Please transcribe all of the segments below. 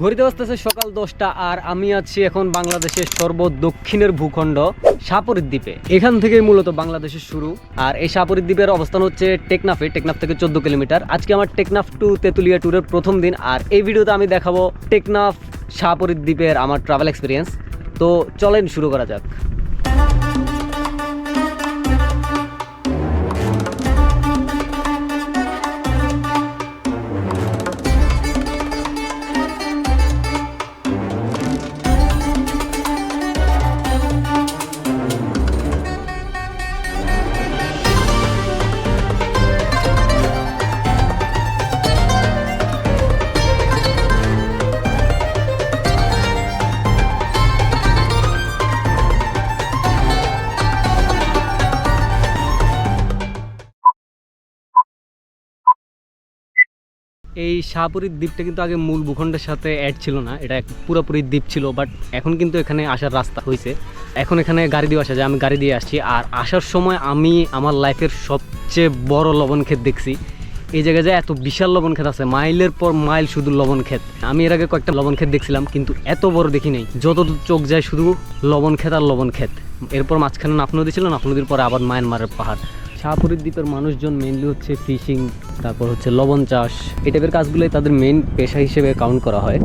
ঘড়িতে বাজতেছে সকাল দশটা আর আমি আছি এখন বাংলাদেশের সর্ব দক্ষিণের ভূখণ্ড সাপরির দ্বীপে। এখান থেকে মূলত বাংলাদেশের শুরু। আর এই সাপরির দ্বীপের অবস্থান হচ্ছে টেকনাফে, টেকনাফ থেকে চোদ্দ কিলোমিটার। আজকে আমার টেকনাফ টু তেতুলিয়া ট্যুরের প্রথম দিন। আর এই ভিডিওতে আমি দেখাবো টেকনাফ সাপরির দ্বীপের আমার ট্রাভেল এক্সপিরিয়েন্স তো চলেন শুরু করা যাক। এই শাহপুরীর দ্বীপটা কিন্তু আগে মূল ভূখণ্ডের সাথে অ্যাড ছিল না। এটা এক পুরোপুরি দ্বীপ ছিল বাট এখন কিন্তু এখানে আসার রাস্তা হয়েছে এখন এখানে গাড়ি দিয়ে আসা যায়, আমি গাড়ি দিয়ে আসছি। আর আসার সময় আমি আমার লাইফের সবচেয়ে বড় লবণ ক্ষেত দেখছি। এই জায়গায় যে এত বিশাল লবণ ক্ষেত আছে, মাইলের পর মাইল শুধু লবণ ক্ষেত। আমি এর আগে কয়েকটা লবণ ক্ষেত দেখছিলাম, কিন্তু এত বড় দেখি নাই। যত চোখ যায় শুধু লবণ ক্ষেত আর লবণ ক্ষেত। এরপর মাঝখানে নাফ নদী ছিল, নাফ নদীর পরে আবার মায়ানমারের পাহাড়। শাহপুরের দ্বীপের মানুষজন মেনলি হচ্ছে ফিশিং তারপর হচ্ছে লবণ চাষ। এই টাইপের কাজগুলোই তাদের মেন পেশা হিসেবে কাউন্ট করা হয়।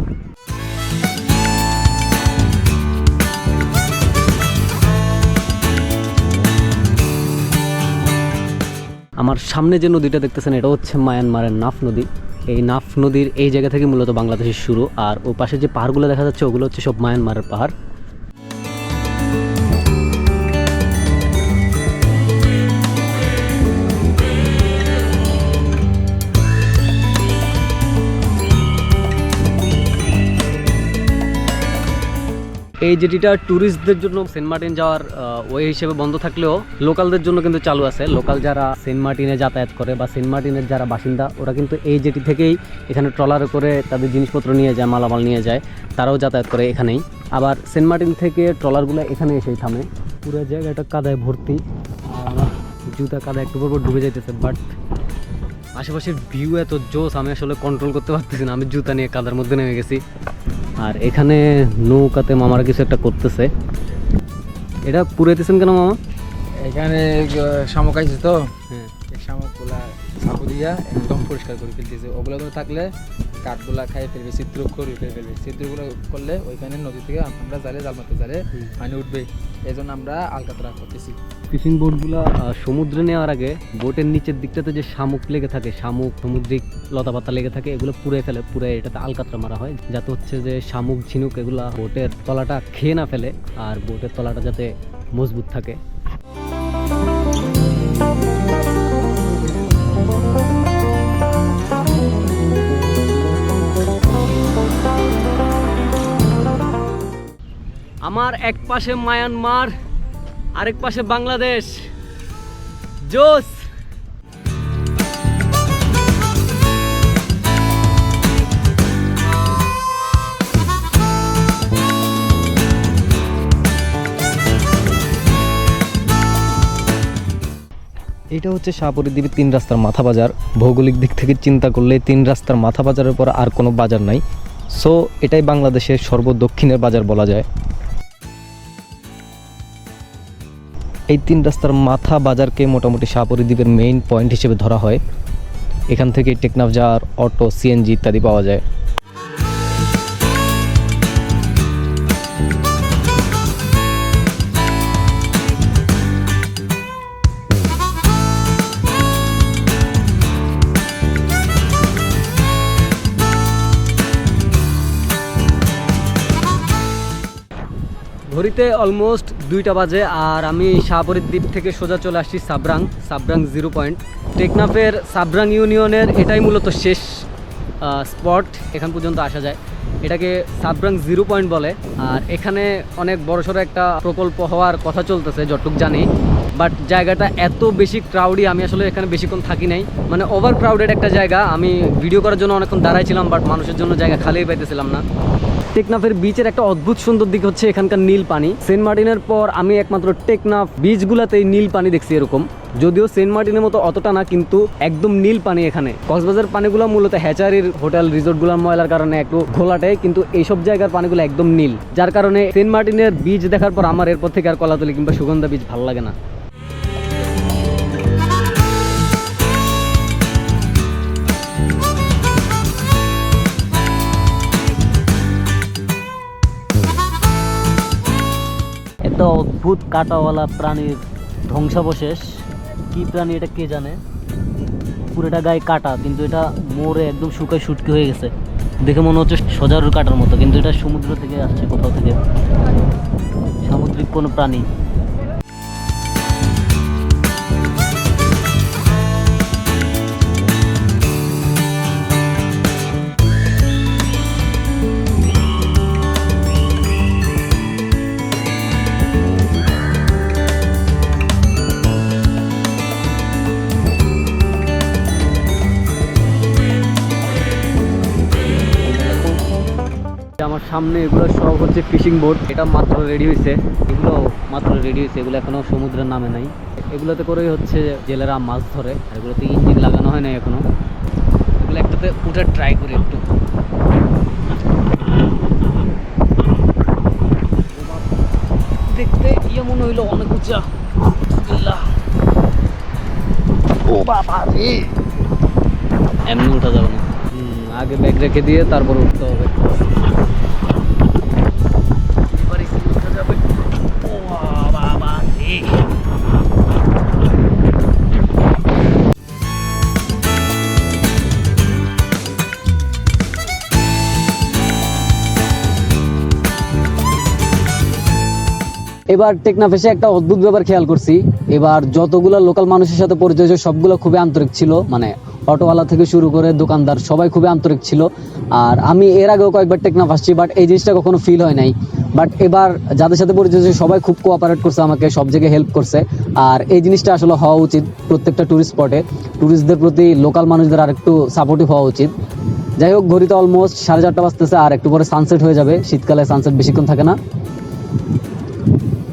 আমার সামনে যে নদীটা দেখতেছেন, এটা হচ্ছে মায়ানমারের নাফ নদী। এই নাফ নদীর এই জায়গা থেকে মূলত বাংলাদেশের শুরু, আর ও পাশে যে পাহাড়গুলো দেখা যাচ্ছে, ওগুলো হচ্ছে সব মায়ানমারের পাহাড়। এই জেটিটা ট্যুরিস্টদের জন্য সেন্ট মার্টিন যাওয়ার ওয়ে হিসেবে বন্ধ থাকলেও লোকালদের জন্য কিন্তু চালু আছে। লোকাল যারা সেন্ট মার্টিনে যাতায়াত করে বা সেন্ট মার্টিনের যারা বাসিন্দা, ওরা কিন্তু এই জেটি থেকেই এখানে ট্রলারে করে তাদের জিনিসপত্র নিয়ে যায়, মালামাল নিয়ে যায়। তারাও যাতায়াত করে এখানেই। আবার সেন্ট মার্টিন থেকে ট্রলারগুলো এখানে এসেই থামে। পুরো জায়গাটা কাদায় ভর্তি। জুতা কাদা একটু পর ডুবে যাইতেছে বাট আশেপাশের ভিউ এত জোস, আমি আসলে কন্ট্রোল করতে পারতেছি না। আমি জুতা নিয়ে কাদার মধ্যে নেমে গেছি। আর এখানে নৌকাতে মামারা কিছু একটা করতেছে। এটা পুরাইতেছেন কেন মামা? এখানে শামুক আইছে তো? হ্যাঁ। শামুকগুলা সাপু দিয়া একদম পরিষ্কার করে ফেলতেছে। ওগুলো থাকলে কাঠগুলা খাই ফেলবে করে ফেলবে ছিদ্রগুলো করলে ওইখানে নদী থেকে আমরা জালে জাল মারতে জালে পানি উঠবে। এই জন্য আমরা আলকাতরা করতেছি। ফিশিং বোটগুলো সমুদ্রে নেওয়ার আগে বোটের নিচের দিকটাতে যে শামুক লেগে থাকে শামুক সামুদ্রিক লতাপাতা লেগে থাকে এগুলো পুড়ে ফেলে পুড়ে এটাতে আলকাতরা মারা হয় যাতে হচ্ছে যে শামুক ঝিনুক এগুলা বোটের তলাটা খেয়ে না ফেলে আর বোটের তলাটা যাতে মজবুত থাকে। আমার এক পাশে মায়ানমার, আরেক পাশে বাংলাদেশ। জোস! এটা হচ্ছে শাহপুরী দ্বীপের তিন রাস্তার মাথা বাজার। ভৌগোলিক দিক থেকে চিন্তা করলে তিন রাস্তার মাথা বাজারের পর আর কোনো বাজার নাই। সো এটাই বাংলাদেশের সর্বদক্ষিণের বাজার বলা যায়। এই তিন রাস্তার মাথা বাজারকে মোটামুটি শাহপুরি দ্বীপের মেইন পয়েন্ট হিসেবে ধরা হয়। এখান থেকে টেকনাফ যাওয়ার অটো সিএনজি ইত্যাদি পাওয়া যায়। ঘড়িতে অলমোস্ট দুইটা বাজে আর আমি শাহপুরের দ্বীপ থেকে সোজা চলে আসছি সাবরাং সাবরাং জিরো পয়েন্ট টেকনাফের সাবরাং ইউনিয়নের এটাই মূলত শেষ স্পট এখান পর্যন্ত আসা যায়। এটাকে সাবরাং জিরো পয়েন্ট বলে। আর এখানে অনেক বড়সড় একটা প্রকল্প হওয়ার কথা চলতেছে, যতটুক জানি। বাট জায়গাটা এত বেশি ক্রাউডি আমি আসলে এখানে বেশিক্ষণ থাকি নাই। মানে ওভার ক্রাউডেড একটা জায়গা। আমি ভিডিও করার জন্য অনেকক্ষণ দাঁড়াইছিলাম বাট মানুষের জন্য জায়গা খালিই পাইতেছিলাম না। টেকনাফের বিচের একটা অদ্ভুত সুন্দর দিক হচ্ছে এখানকার নীল পানি। সেন্ট মার্টিনের পর আমি একমাত্র টেকনাফ বিচগুলাতেই নীল পানি দেখছি এরকম। যদিও সেন্ট মার্টিনের মতো অতটা না, কিন্তু একদম নীল পানি এখানে। কক্সবাজার পানিগুলো মূলত হ্যাচারির হোটেল রিসোর্টগুলোর ময়লার কারণে একটু ঘোলাটে, কিন্তু এইসব জায়গার পানিগুলো একদম নীল। যার কারণে সেন্ট মার্টিনের বীজ দেখার পর আমার এরপর থেকে আর কলাতলি কিংবা সুগন্ধা বীজ ভালো লাগে না। একটা অদ্ভুত কাটাওয়ালা প্রাণীর ধ্বংসাবশেষ। কি প্রাণী এটা কে জানে? পুরোটা গায়ে কাটা, কিন্তু এটা মোড়ে একদম শুকায় শুটকি হয়ে গেছে। দেখে মনে হচ্ছে সজারুর কাটার মতো, কিন্তু এটা সমুদ্র থেকে আসছে কোথাও থেকে। সামুদ্রিক কোনো প্রাণী। সামনে এগুলো সব হচ্ছে ফিশিং বোট। এটা মাত্র রেডি হয়েছে এগুলো মাত্র রেডি হয়েছে এগুলো এখনও সমুদ্রের নামে নাই। এগুলোতে করেই হচ্ছে জেলেরা মাছ ধরে আর এগুলোতে ইঞ্জিন লাগানো হয় নাই এখনও। এগুলো একটাতে উঠে ট্রাই করি একটু। দেখতে ইয়ে মনে হইল অনেক উঁচা। ও বাবা রে। এমনি উঠা যাবে না। আগে ব্যাগ রেখে দিয়ে তারপর উঠতে হবে। এবার টেকনাফেসে একটা অদ্ভুত ব্যাপার খেয়াল করছি। এবার যতগুলো লোকাল মানুষের সাথে পরিচয় হয়েছে, সবগুলো খুবই আন্তরিক ছিল। মানে অটোওয়ালা থেকে শুরু করে দোকানদার সবাই খুবই আন্তরিক ছিল। আর আমি এর আগেও কয়েকবার টেকনাফ আসছি বাট এই জিনিসটা কখনো ফিল হয় নাই। বাট এবার যাদের সাথে পরিচয় হয়েছে, সবাই খুব কোঅপারেট করছে, আমাকে সব জায়গায় হেল্প করছে। আর এই জিনিসটা আসলে হওয়া উচিত প্রত্যেকটা ট্যুরিস্ট স্পটে ট্যুরিস্টদের প্রতি লোকাল মানুষদের আর একটু সাপোর্টিভ হওয়া উচিত। যাই হোক, ঘড়িতে অলমোস্ট সাড়ে চারটা বাজতেছে, আর একটু পরে সানসেট হয়ে যাবে। শীতকালে সানসেট বেশিক্ষণ থাকে না।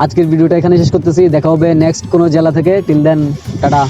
আজকের ভিডিওটা এখানে শেষ করতেছি। দেখা হবে নেক্সট কোনো জেলা থেকে। Till then tata.